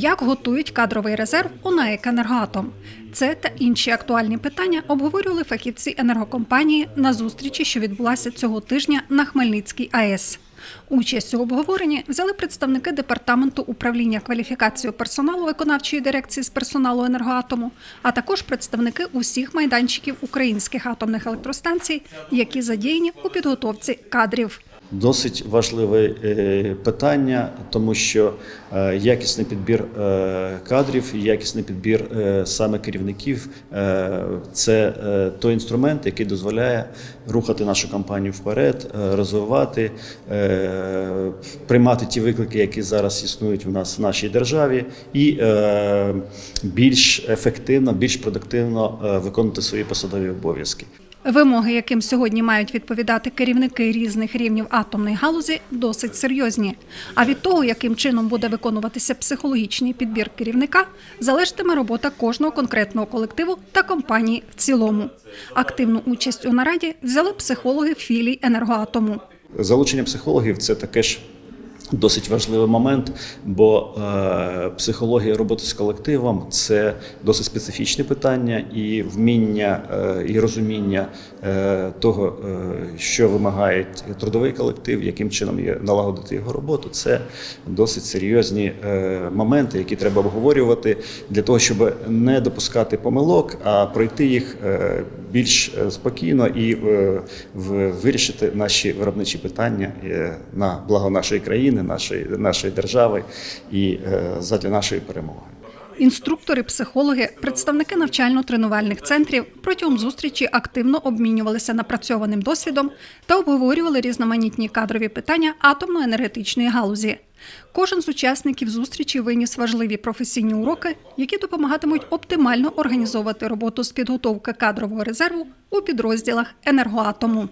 Як готують кадровий резерв у НАЕК «Енергоатом»? Це та інші актуальні питання обговорювали фахівці енергокомпанії на зустрічі, що відбулася цього тижня на Хмельницькій АЕС. Участь у обговоренні взяли представники департаменту управління кваліфікацією персоналу виконавчої дирекції з персоналу енергоатому, а також представники усіх майданчиків українських атомних електростанцій, які задіяні у підготовці кадрів. Досить важливе е, питання, тому що е, якісний підбір е, кадрів, якісний підбір саме керівників це той інструмент, який дозволяє рухати нашу компанію вперед, розвивати, приймати ті виклики, які зараз існують в нас в нашій державі, і більш ефективно, більш продуктивно виконувати свої посадові обов'язки. Вимоги, яким сьогодні мають відповідати керівники різних рівнів атомної галузі, досить серйозні. А від того, яким чином буде виконуватися психологічний підбір керівника, залежатиме робота кожного конкретного колективу та компанії в цілому. Активну участь у нараді взяли психологи філій енергоатому. Залучення психологів це таке ж досить важливий момент, бо е, психологія роботи з колективом це досить специфічне питання, і вміння е, і розуміння е, того, е, що вимагає трудовий колектив, яким чином є налагодити його роботу, це досить серйозні е, моменти, які треба обговорювати для того, щоб не допускати помилок, а пройти їх е, більш е, спокійно і е, вирішити наші виробничі питання е, на благо нашої країни, нашої, нашої держави і е, задля нашої перемоги. Інструктори, психологи, представники навчально-тренувальних центрів протягом зустрічі активно обмінювалися напрацьованим досвідом та обговорювали різноманітні кадрові питання атомно-енергетичної галузі. Кожен з учасників зустрічі виніс важливі професійні уроки, які допомагатимуть оптимально організовувати роботу з підготовки кадрового резерву у підрозділах енергоатому.